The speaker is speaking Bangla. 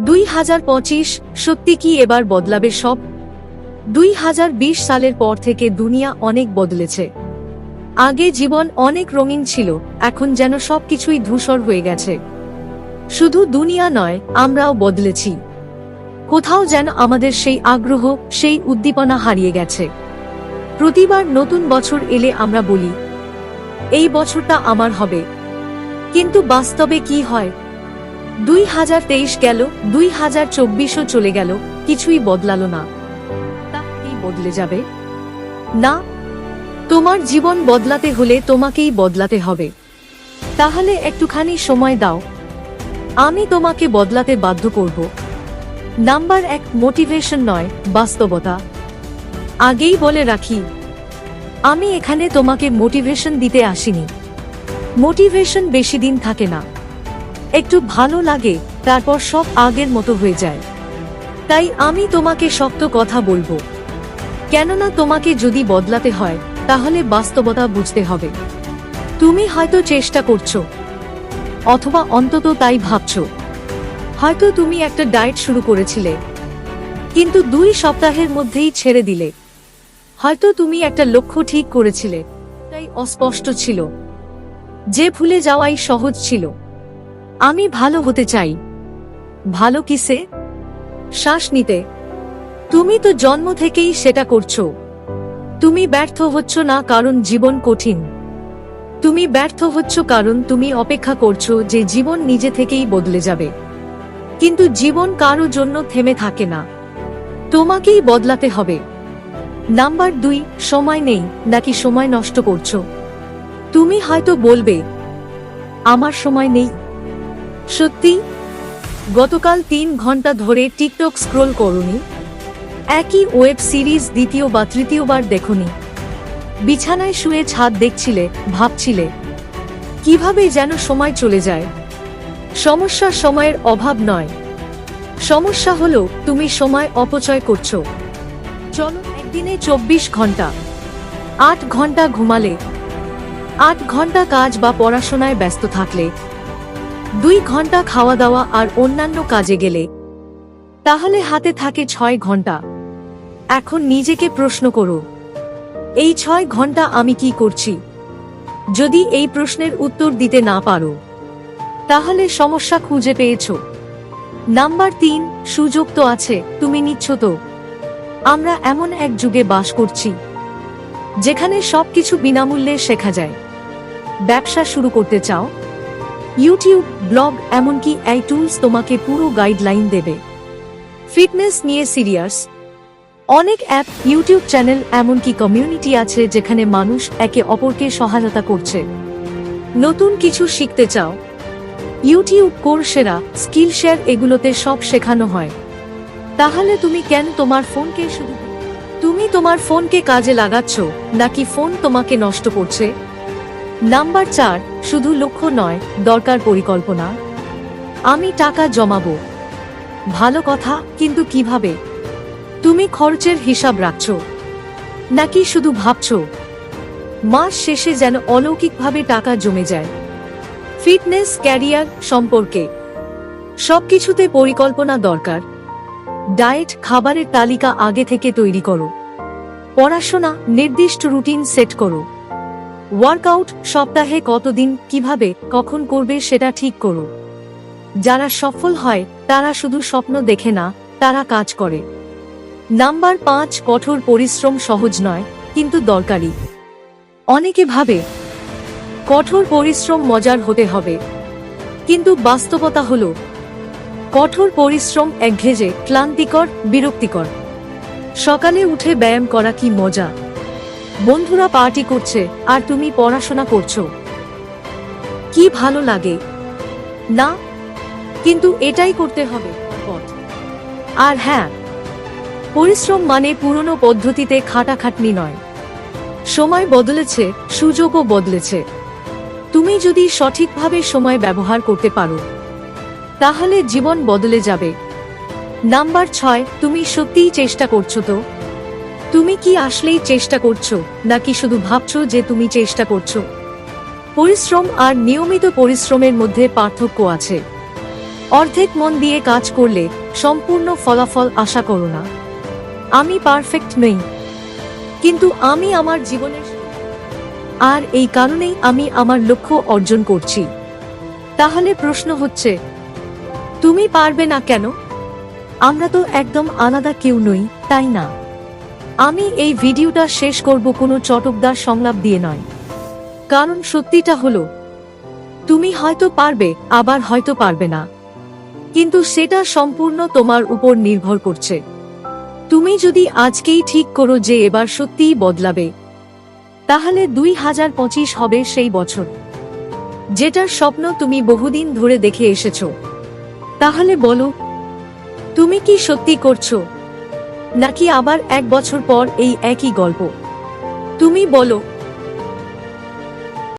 দুই হাজার পঁচিশ সত্যি কি এবার বদলাবে সব? দুই হাজার বিশ সালের পর থেকে দুনিয়া অনেক বদলেছে। আগে জীবন অনেক রঙিন ছিল, এখন যেন সবকিছুই ধূসর হয়ে গেছে। শুধু দুনিয়া নয়, আমরাও বদলেছি। কোথাও যেন আমাদের সেই আগ্রহ, সেই উদ্দীপনা হারিয়ে গেছে। প্রতিবার নতুন বছর এলে আমরা বলি, এই বছরটা আমার হবে। কিন্তু বাস্তবে কি হয়? দুই হাজার তেইশ গেল, দুই হাজার চব্বিশও চলে গেল, কিছুই বদলালো না। তা কি বদলে যাবে? না, তোমার জীবন বদলাতে হলে তোমাকেই বদলাতে হবে। তাহলে একটুখানি সময় দাও। আমি তোমাকে বদলাতে বাধ্য করব। নাম্বার এক, মোটিভেশন নয়, বাস্তবতা। আগেই বলে রাখি, আমি এখানে তোমাকে মোটিভেশন দিতে আসিনি। মোটিভেশন বেশি দিন থাকে না। একটু ভালো লাগে, তারপর সব আগের মতো হয়ে যায়। তাই আমি তোমাকে শক্ত কথা বলব। কেননা তোমাকে যদি বদলাতে হয়, তাহলে বাস্তবতা বুঝতে হবে। তুমি হয়তো চেষ্টা করছ, অথবা অন্তত তাই ভাবছ। হয়তো তুমি একটা ডায়েট শুরু করেছিলে, কিন্তু দুই সপ্তাহের মধ্যেই ছেড়ে দিলে। হয়তো তুমি একটা লক্ষ্য ঠিক করেছিলে, তাই অস্পষ্ট ছিল। যে ভুলে যাওয়াই সহজ ছিল। আমি ভালো হতে চাই। ভালো কিসে শ্বাস নিতে। তুমি তো জন্ম থেকেই সেটা করছ। তুমি ব্যর্থ হচ্ছ না কারণ জীবন কঠিন। তুমি ব্যর্থ হচ্ছ কারণ তুমি অপেক্ষা করছ যে জীবন নিজে থেকেই বদলে যাবে। কিন্তু জীবন কারও জন্য থেমে থাকে না। তোমাকেই বদলাতে হবে। নাম্বার দুই, সময় নেই, নাকি সময় নষ্ট করছ? তুমি হয়তো বলবে, আমার সময় নেই। সত্যি? গতকাল তিন ঘণ্টা ধরে টিকটক স্ক্রোল করুনি। একই ওয়েব সিরিজ দ্বিতীয় বা তৃতীয়বার দেখুনি। বিছানায় শুয়ে ছাদ দেখছিলে, ভাবছিলে, কীভাবে যেন সময় চলে যায়। সমস্যা সময়ের অভাব নয়। সমস্যা হলো তুমি সময় অপচয় করছ। চলো, একদিনে চব্বিশ ঘণ্টা, আট ঘণ্টা ঘুমালে, আট ঘণ্টা কাজ বা পড়াশোনায় ব্যস্ত থাকলে দুই ঘণ্টা খাওয়া দাওয়া আর অন্যান্য কাজে গেলে। তাহলে হাতে থাকে ছয় ঘণ্টা। এখন নিজেকে প্রশ্ন করো, এই ছয় ঘণ্টা আমি কি করছি? যদি এই প্রশ্নের উত্তর দিতে না পারো, তাহলে সমস্যা খুঁজে পেয়েছ। নাম্বার তিন, সুযোগ তো আছে, তুমি নিচ্ছ তো। আমরা এমন এক যুগে বাস করছি, যেখানে সবকিছু বিনামূল্যে শেখা যায়। ব্যবসা শুরু করতে চাও ইউটিউব ব্লগ এমনকি এই টুলস তোমাকে পুরো গাইডলাইন দেবে। ফিটনেস নিয়ে সিরিয়াস অনেক অ্যাপ ইউটিউব চ্যানেল এমনকি কমিউনিটি আছে যেখানে মানুষ একে অপরকে সহায়তা করছে। নতুন কিছু শিখতে চাও? ইউটিউব কোর্সেরা স্কিল শেয়ার এগুলোতে সব শেখানো হয়। তাহলে তুমি কেন তোমার ফোনকে শুধু তুমি তোমার ফোনকে কাজে লাগাচ্ছ, নাকি ফোন তোমাকে নষ্ট করছে? নাম্বার চার, শুধু লক্ষ্য নয়, দরকার পরিকল্পনা। আমি টাকা জমাবো। ভালো কথা, কিন্তু কীভাবে? তুমি খরচের হিসাব রাখছ। নাকি শুধু ভাবছ? মাস শেষে যেন অলৌকিকভাবে টাকা জমে যায়। ফিটনেস, ক্যারিয়ার সম্পর্কে। সবকিছুতে পরিকল্পনা দরকার। ডায়েট, খাবারের তালিকা আগে থেকে তৈরি করো। পড়াশোনা, নির্দিষ্ট রুটিন সেট করো। ওয়ার্কআউট সপ্তাহে কতদিন, কীভাবে, কখন করবে সেটা ঠিক করো যারা সফল হয়, তারা শুধু স্বপ্ন দেখে না, তারা কাজ করে। নাম্বার পাঁচ, কঠোর পরিশ্রম সহজ নয়, কিন্তু দরকারি। অনেকে ভাবে, কঠোর পরিশ্রম মজার হতে হবে। কিন্তু বাস্তবতা হল, কঠোর পরিশ্রম একঘেজে ক্লান্তিকর, বিরক্তিকর। সকালে উঠে ব্যায়াম করা কি মজা? বন্ধুরা পার্টি করছে, আর তুমি পড়াশোনা করছ। কি ভালো লাগে। না, কিন্তু এটাই করতে হবে, পথ। আর হ্যাঁ পরিশ্রম মানে পুরনো পদ্ধতিতে খাটাখাটনি নয়। সময় বদলেছে, সুযোগও বদলেছে। তুমি যদি সঠিকভাবে সময় ব্যবহার করতে পারো, তাহলে জীবন বদলে যাবে। নাম্বার ছয়, তুমি সত্যিই চেষ্টা করছ তো? তুমি কি আসলেই চেষ্টা করছ, নাকি শুধু ভাবছ যে তুমি চেষ্টা করছ? পরিশ্রম আর নিয়মিত পরিশ্রমের মধ্যে পার্থক্য আছে। অর্ধেক মন দিয়ে কাজ করলে সম্পূর্ণ ফলাফল আশা করো না। আমি পারফেক্ট নই। কিন্তু আমি আমার জীবনের আর এই কারণেই আমি আমার লক্ষ্য অর্জন করছি। তাহলে প্রশ্ন হচ্ছে, তুমি পারবে না কেন? আমরা তো একদম আলাদা কেউ নই, তাই না? আমি এই ভিডিওটা শেষ করব কোনো চটকদার সংলাপ দিয়ে নয়। কারণ সত্যিটা হলো, তুমি হয়তো পারবে, আবার হয়তো পারবে না। কিন্তু সেটা সম্পূর্ণ তোমার উপর নির্ভর করছে। তুমি যদি আজকেই ঠিক করো যে এবার সত্যিই বদলাবে, তাহলে দুই হাজার পঁচিশ হবে সেই বছর। যেটার স্বপ্ন তুমি বহুদিন ধরে দেখে এসেছ। তাহলে বলো, তুমি কি সত্যি করছ? নাকি আবার এক বছর পর এই একই গল্প? তুমি বলো